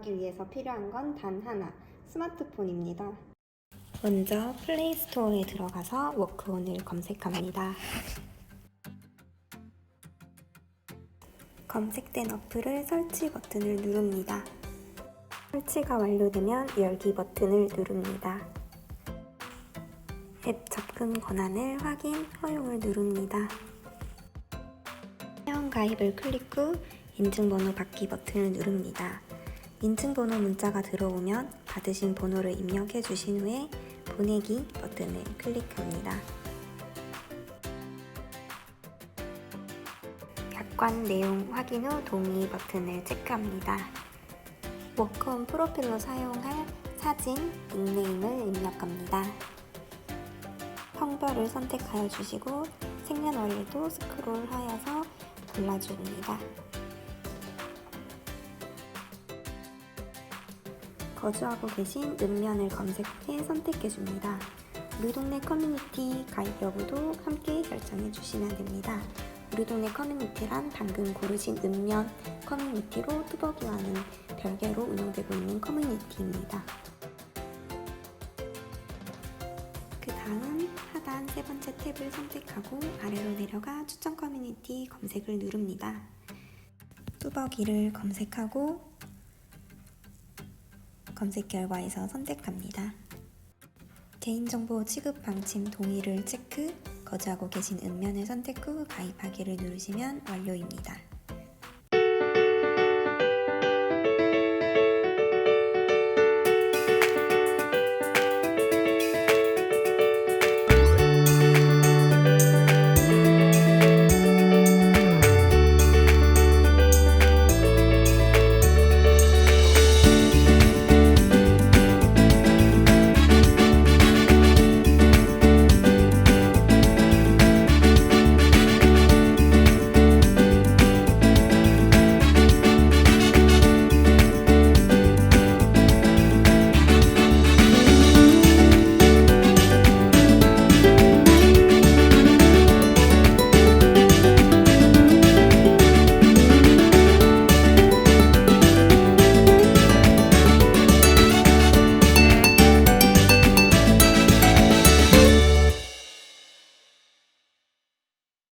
위해서 필요한 건 단 하나, 스마트폰입니다. 먼저 플레이 스토어에 들어가서 워크온을 검색합니다. 검색된 어플을 설치 버튼을 누릅니다. 설치가 완료되면 열기 버튼을 누릅니다. 앱 접근 권한을 확인, 허용을 누릅니다. 회원 가입을 클릭 후 인증번호 받기 버튼을 누릅니다. 인증번호 문자가 들어오면 받으신 번호를 입력해 주신 후에 보내기 버튼을 클릭합니다. 약관 내용 확인 후 동의 버튼을 체크합니다. 워크온 프로필로 사용할 사진, 닉네임을 입력합니다. 성별을 선택하여 주시고 생년월일도 스크롤하여서 골라줍니다. 거주하고 계신 읍면을 검색해 선택해 줍니다. 우리 동네 커뮤니티 가입 여부도 함께 결정해 주시면 됩니다. 우리 동네 커뮤니티란 방금 고르신 읍면 커뮤니티로 뚜벅이와는 별개로 운영되고 있는 커뮤니티입니다. 그 다음 하단 세 번째 탭을 선택하고 아래로 내려가 추천 커뮤니티 검색을 누릅니다. 뚜벅이를 검색하고 검색 결과에서 선택합니다. 개인정보 취급 방침 동의를 체크, 거주하고 계신 읍면을 선택 후 가입하기를 누르시면 완료입니다.